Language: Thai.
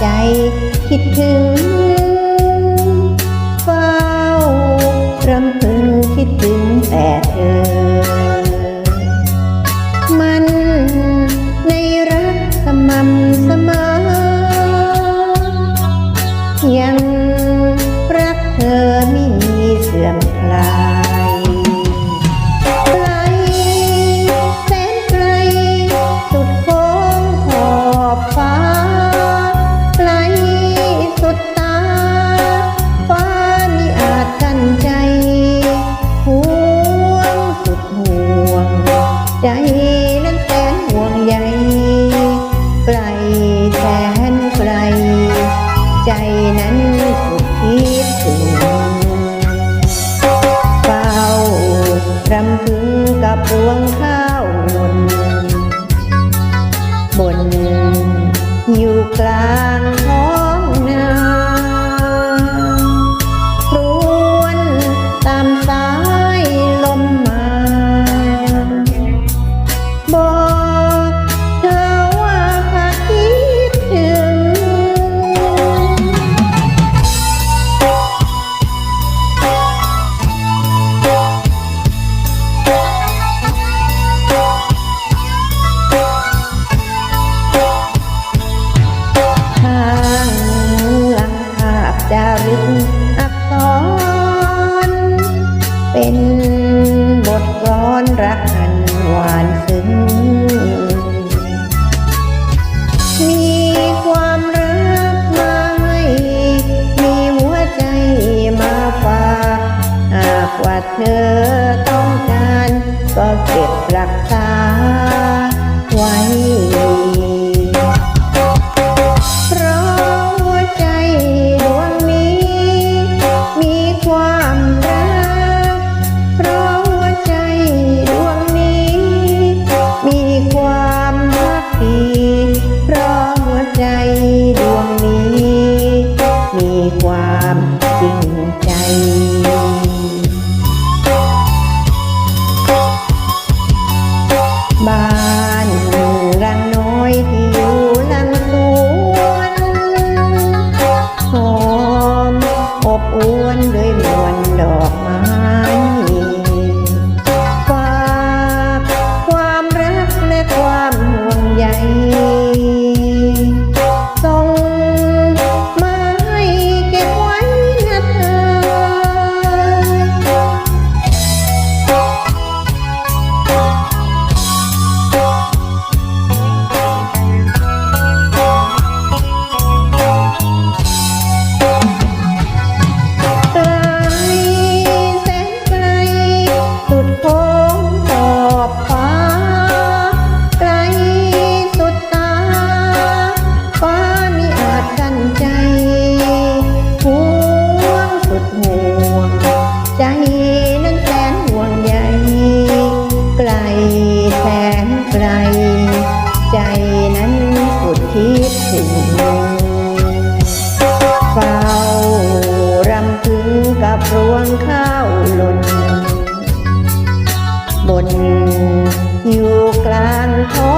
ใจคิดถึงเฝ้ารำพึงคิดถึงแต่เธอ วงข้าวบล่นบนอยู่กลาง เป็นบทกลอนรักอันหวานซึ้ง มีความรักมาให้มีหัวใจมาฝากหากว่าเธอต้องการ ก็เก็บรักษาไว้ันใจห่วงสุดห่วง ใจนั้นแสนห่วงใยไกลแสนไกล ใจนั้นสุดคิดถึงเฝ้ารำพึงกับรวงข้าวหล่นบนอยู่กลางท้อง